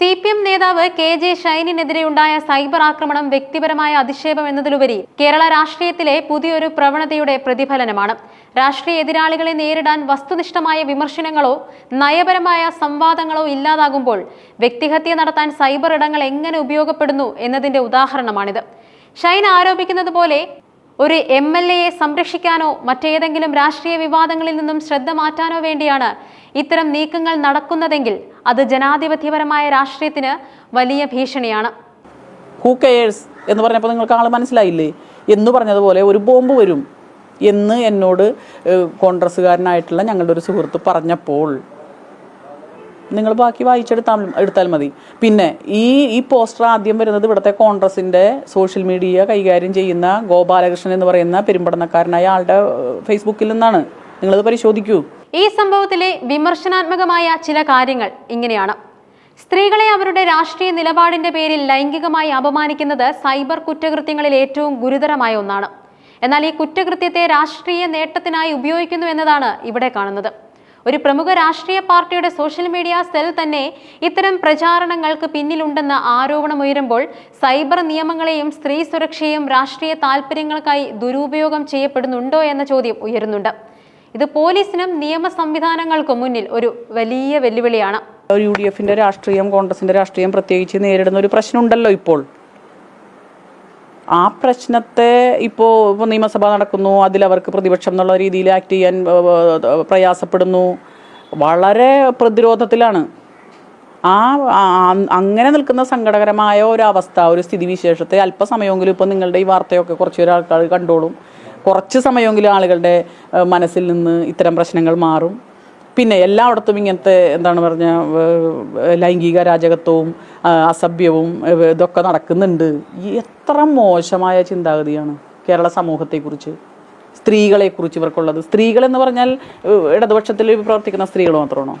C P M നേതാവ് K J ഷൈനിനെതിരെയുണ്ടായ cyber ആക്രമണം വ്യക്തിപരമായ അധിക്ഷേപം എന്നതിലുപരി കേരള രാഷ്ട്രീയത്തിലെ പുതിയൊരു പ്രവണതയുടെ പ്രതിഫലനമാണ്. രാഷ്ട്രീയ എതിരാളികളെ നേരിടാൻ വസ്തുനിഷ്ഠമായ വിമർശനങ്ങളോ നയപരമായ സംവാദങ്ങളോ ഇല്ലാതാകുമ്പോൾ വ്യക്തിഹത്യ നടത്താൻ സൈബർ ഇടങ്ങൾ എങ്ങനെ ഉപയോഗപ്പെടുന്നു എന്നതിന്റെ ഉദാഹരണമാണിത്. ഷൈൻ ആരോപിക്കുന്നത് പോലെ ഒരു എം എൽ എയെ സംരക്ഷിക്കാനോ മറ്റേതെങ്കിലും രാഷ്ട്രീയ വിവാദങ്ങളിൽ നിന്നും ശ്രദ്ധ മാറ്റാനോ വേണ്ടിയാണ് ഇത്തരം നീക്കങ്ങൾ നടക്കുന്നതെങ്കിൽ അത് ജനാധിപത്യപരമായ രാഷ്ട്രീയത്തിന് വലിയ ഭീഷണിയാണ്. ഹൂ കെയേഴ്സ് എന്ന് പറഞ്ഞപ്പോൾ നിങ്ങൾക്ക് ആൾ മനസ്സിലായില്ലേ? എന്ന് പറഞ്ഞതുപോലെ ഒരു ബോംബ് വരും എന്ന് എന്നോട് കോൺഗ്രസ്സുകാരനായിട്ടുള്ള ഞങ്ങളുടെ ഒരു സുഹൃത്ത് പറഞ്ഞപ്പോൾ നിങ്ങൾ ബാക്കി വായിച്ചെടുത്താൽ എടുത്താൽ മതി. പിന്നെ ഈ ഈ പോസ്റ്റർ ആദ്യം വരുന്നത് ഇവിടുത്തെ കോൺഗ്രസിന്റെ സോഷ്യൽ മീഡിയ കൈകാര്യം ചെയ്യുന്ന ഗോപാലകൃഷ്ണൻ എന്ന് പറയുന്ന പെരുമ്പടനക്കാരനായ ആളുടെ ഫേസ്ബുക്കിൽ നിന്നാണ്. നിങ്ങളത് പരിശോധിക്കൂ. ഈ സംഭവത്തിലെ വിമർശനാത്മകമായ ചില കാര്യങ്ങൾ ഇങ്ങനെയാണ്. സ്ത്രീകളെ അവരുടെ രാഷ്ട്രീയ നിലപാടിന്റെ പേരിൽ ലൈംഗികമായി അപമാനിക്കുന്നത് സൈബർ കുറ്റകൃത്യങ്ങളിൽ ഏറ്റവും ഗുരുതരമായ ഒന്നാണ്. എന്നാൽ ഈ കുറ്റകൃത്യത്തെ രാഷ്ട്രീയ നേട്ടത്തിനായി ഉപയോഗിക്കുന്നു എന്നതാണ് ഇവിടെ കാണുന്നത്. ഒരു പ്രമുഖ രാഷ്ട്രീയ പാർട്ടിയുടെ സോഷ്യൽ മീഡിയ സെൽ തന്നെ ഇത്തരം പ്രചാരണങ്ങൾക്ക് പിന്നിലുണ്ടെന്ന ആരോപണമുയരുമ്പോൾ സൈബർ നിയമങ്ങളെയും സ്ത്രീ സുരക്ഷയും രാഷ്ട്രീയ താൽപ്പര്യങ്ങൾക്കായി ദുരുപയോഗം ചെയ്യപ്പെടുന്നുണ്ടോ എന്ന ചോദ്യം ഉയരുന്നുണ്ട്. ഇത് പോലീസിനും നിയമ സംവിധാനങ്ങൾക്കും മുന്നിൽ ഒരു വലിയ വെല്ലുവിളിയാണ്. യു ഡി എഫിന്റെ രാഷ്ട്രീയം കോൺഗ്രസിന്റെ രാഷ്ട്രീയം പ്രത്യേകിച്ച് നേരിടുന്ന ഒരു പ്രശ്നമുണ്ടല്ലോ ഇപ്പോൾ. ആ പ്രശ്നത്തെ ഇപ്പോൾ ഇപ്പോൾ നിയമസഭ നടക്കുന്നു അതിൽ അവർക്ക് പ്രതിപക്ഷം എന്നുള്ള രീതിയിൽ ആക്ട് ചെയ്യാൻ പ്രയാസപ്പെടുന്നു. വളരെ പ്രതിരോധത്തിലാണ്. ആ അങ്ങനെ നിൽക്കുന്ന സങ്കടകരമായ ഒരു അവസ്ഥ ഒരു സ്ഥിതിവിശേഷത്തെ അല്പസമയമെങ്കിലും ഇപ്പോൾ നിങ്ങളുടെ ഈ വാർത്തയൊക്കെ കുറച്ച് ഒരാൾക്കാർ കണ്ടോളും. കുറച്ച് സമയമെങ്കിലും ആളുകളുടെ മനസ്സിൽ നിന്ന് ഇത്തരം പ്രശ്നങ്ങൾ മാറും. പിന്നെ എല്ലായിടത്തും ഇങ്ങനത്തെ എന്താണ് പറഞ്ഞ ലൈംഗിക രാജകത്വവും അസഭ്യവും ഇതൊക്കെ നടക്കുന്നുണ്ട്. എത്ര മോശമായ ചിന്താഗതിയാണ് കേരള സമൂഹത്തെക്കുറിച്ച്. സ്ത്രീകളെക്കുറിച്ച് ഇവർക്കുള്ളത്. സ്ത്രീകൾ എന്ന് പറഞ്ഞാൽ ഇടതുപക്ഷത്തിൽ പ്രവർത്തിക്കുന്ന സ്ത്രീകൾ മാത്രമാണോ?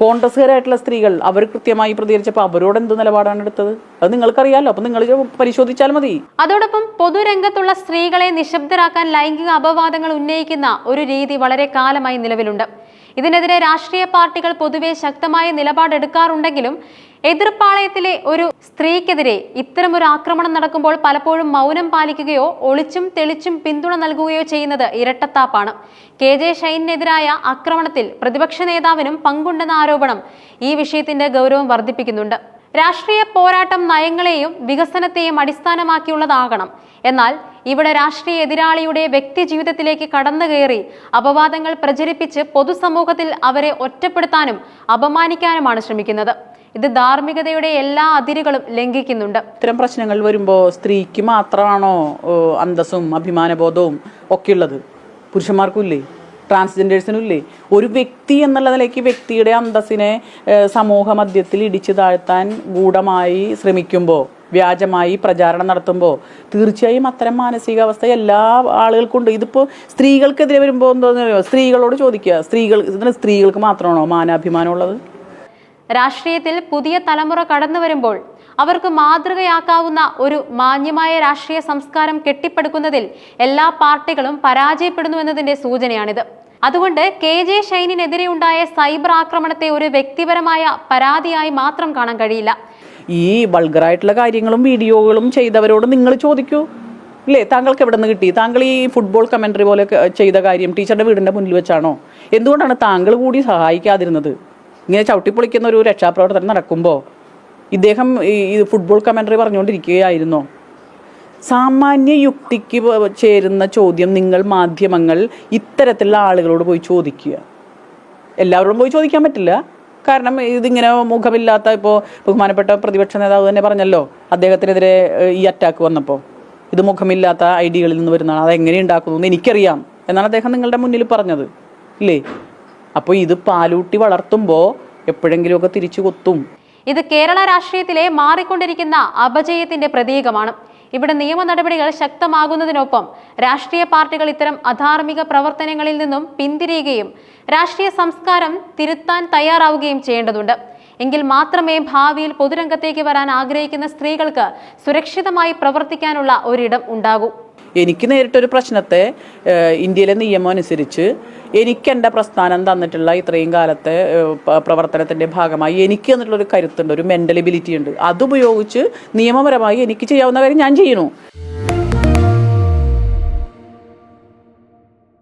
കോൺഗ്രസ്സുകാരായിട്ടുള്ള സ്ത്രീകൾ അവർ കൃത്യമായി പ്രതികരിച്ചപ്പോൾ അവരോട് എന്ത് നിലപാടാണ് എടുത്തത്? അത് നിങ്ങൾക്കറിയാലോ അപ്പം നിങ്ങൾ പരിശോധിച്ചാൽ മതി. അതോടൊപ്പം പൊതുരംഗത്തുള്ള സ്ത്രീകളെ നിശബ്ദരാക്കാൻ ലൈംഗിക അപവാദങ്ങൾ ഉന്നയിക്കുന്ന ഒരു രീതി വളരെ കാലമായി നിലവിലുണ്ട്. ഇതിനെതിരെ രാഷ്ട്രീയ പാർട്ടികൾ പൊതുവെ ശക്തമായ നിലപാടെടുക്കാറുണ്ടെങ്കിലും എതിർപ്പാളയത്തിലെ ഒരു സ്ത്രീക്കെതിരെ ഇത്തരം ഒരു ആക്രമണം നടക്കുമ്പോൾ പലപ്പോഴും മൗനം പാലിക്കുകയോ ഒളിച്ചും തെളിച്ചും പിന്തുണ നൽകുകയോ ചെയ്യുന്നത് ഇരട്ടത്താപ്പാണ്. കെ ജെ ഷൈനെതിരായ ആക്രമണത്തിൽ പ്രതിപക്ഷ നേതാവിനും പങ്കുണ്ടെന്ന ആരോപണം ഈ വിഷയത്തിന്റെ ഗൗരവം വർദ്ധിപ്പിക്കുന്നുണ്ട്. രാഷ്ട്രീയ പോരാട്ടം നയങ്ങളെയും വികസനത്തെയും അടിസ്ഥാനമാക്കിയുള്ളതാകണം. എന്നാൽ ഇവിടെ രാഷ്ട്രീയ എതിരാളിയുടെ വ്യക്തി ജീവിതത്തിലേക്ക് കടന്നു കയറി അപവാദങ്ങൾ പ്രചരിപ്പിച്ച് പൊതുസമൂഹത്തിൽ അവരെ ഒറ്റപ്പെടുത്താനും അപമാനിക്കാനുമാണ് ശ്രമിക്കുന്നത്. ഇത് ധാർമ്മികതയുടെ എല്ലാ അതിരുകളും ലംഘിക്കുന്നുണ്ട്. ഇത്തരം പ്രശ്നങ്ങൾ വരുമ്പോൾ സ്ത്രീക്ക് മാത്രമാണോ അന്തസ്സും അഭിമാനബോധവും ഒക്കെ ഉള്ളത് പുരുഷന്മാർക്കും ഇല്ലേ? ട്രാൻസ്ജെൻഡേഴ്സിനും ഇല്ലേ ഒരു വ്യക്തി എന്നുള്ള നിലയ്ക്ക് വ്യക്തിയുടെ അന്തസ്സിനെ സമൂഹ മധ്യത്തിൽ ഇടിച്ചു താഴ്ത്താൻ ഗൂഢമായി ശ്രമിക്കുമ്പോൾ വ്യാജമായി പ്രചാരണം നടത്തുമ്പോൾ തീർച്ചയായും അത്തരം മാനസികാവസ്ഥ എല്ലാ ആളുകൾക്കും ഉണ്ട്. ഇതിപ്പോൾ സ്ത്രീകൾക്കെതിരെ വരുമ്പോൾ എന്തോ സ്ത്രീകളോട് ചോദിക്കുക. സ്ത്രീകൾ ഇതിന് സ്ത്രീകൾക്ക് മാത്രമാണോ മാനാഭിമാനമുള്ളത് രാഷ്ട്രീയത്തിൽ പുതിയ തലമുറ കടന്നു വരുമ്പോൾ അവർക്ക് മാതൃകയാക്കാവുന്ന ഒരു മാന്യമായ രാഷ്ട്രീയ സംസ്കാരം കെട്ടിപ്പടുക്കുന്നതിൽ എല്ലാ പാർട്ടികളും പരാജയപ്പെടുന്നുവെന്നതിന്റെ സൂചനയാണിത്. അതുകൊണ്ട് കെ ജെ ഷൈനിനെതിരെ ഉണ്ടായ സൈബർ ആക്രമണത്തെ ഒരു വ്യക്തിപരമായ പരാതിയായി മാത്രം കാണാൻ കഴിയില്ല. ഈ വൾഗറായിട്ടുള്ള കാര്യങ്ങളും വീഡിയോകളും ചെയ്തവരോട് നിങ്ങൾ ചോദിക്കൂ. ഇല്ലേ? താങ്കൾക്ക് എവിടെ നിന്ന് കിട്ടി? താങ്കൾ ഈ ഫുട്ബോൾ കമൻട്രി പോലെ ചെയ്ത കാര്യം ടീച്ചറുടെ വീടിന്റെ മുന്നിൽ വെച്ചാണോ? എന്തുകൊണ്ടാണ് താങ്കൾ കൂടി സഹായിക്കാതിരുന്നത്? ഇങ്ങനെ ചവിട്ടിപ്പൊളിക്കുന്ന ഒരു രക്ഷാപ്രവർത്തനം നടക്കുമ്പോൾ ഇദ്ദേഹം ഈ ഫുട്ബോൾ കമൻട്രി പറഞ്ഞുകൊണ്ടിരിക്കുകയായിരുന്നോ? സാമാന്യ യുക്തിക്ക് ചേരുന്ന ചോദ്യം നിങ്ങൾ മാധ്യമങ്ങൾ ഇത്തരത്തിലുള്ള ആളുകളോട് പോയി ചോദിക്കുക. എല്ലാവരോടും പോയി ചോദിക്കാൻ പറ്റില്ല. കാരണം ഇതിങ്ങനെ മുഖമില്ലാത്ത ഇപ്പോൾ ബഹുമാനപ്പെട്ട പ്രതിപക്ഷ നേതാവ് തന്നെ പറഞ്ഞല്ലോ അദ്ദേഹത്തിനെതിരെ ഈ അറ്റാക്ക് വന്നപ്പോൾ ഇത് മുഖമില്ലാത്ത ഐഡിയകളിൽ നിന്ന് വരുന്നതാണ്. അതെങ്ങനെ ഉണ്ടാക്കുന്നു എന്ന് എനിക്കറിയാം എന്നാണ് അദ്ദേഹം നിങ്ങളുടെ മുന്നിൽ പറഞ്ഞത്. ഇല്ലേ? അപ്പോൾ ഇത് പാലൂട്ടി വളർത്തുമ്പോൾ എപ്പോഴെങ്കിലുമൊക്കെ തിരിച്ചു കൊത്തും. ഇത് കേരള രാഷ്ട്രീയത്തിലെ മാറിക്കൊണ്ടിരിക്കുന്ന അപജയത്തിന്റെ പ്രതീകമാണ്. ഇവിടെ നിയമ നടപടികൾ ശക്തമാകുന്നതിനൊപ്പം രാഷ്ട്രീയ പാർട്ടികൾ ഇത്തരം അധാർമിക പ്രവർത്തനങ്ങളിൽ നിന്നും പിന്തിരിയുകയും രാഷ്ട്രീയ സംസ്കാരം തിരുത്താൻ തയ്യാറാവുകയും ചെയ്യേണ്ടതുണ്ട്. എങ്കിൽ മാത്രമേ ഭാവിയിൽ പൊതുരംഗത്തേക്ക് വരാൻ ആഗ്രഹിക്കുന്ന സ്ത്രീകൾക്ക് സുരക്ഷിതമായി പ്രവർത്തിക്കാനുള്ള ഒരിടം ഉണ്ടാകൂ. എനിക്ക് നേരിട്ടൊരു പ്രശ്നത്തെ ഇന്ത്യയിലെ നിയമം അനുസരിച്ച് എനിക്ക് എന്റെ പ്രസ്ഥാനം തന്നിട്ടുള്ള ഇത്രയും കാലത്തെ പ്രവർത്തനത്തിന്റെ ഭാഗമായി എനിക്ക് തന്നിട്ടുള്ള ഒരു കരുത്തുണ്ട് ഒരു മെന്റൽ എബിലിറ്റി ഉണ്ട്. അതുപയോഗിച്ച് നിയമപരമായി എനിക്ക് ചെയ്യാവുന്ന കാര്യം ഞാൻ ചെയ്യുന്നു.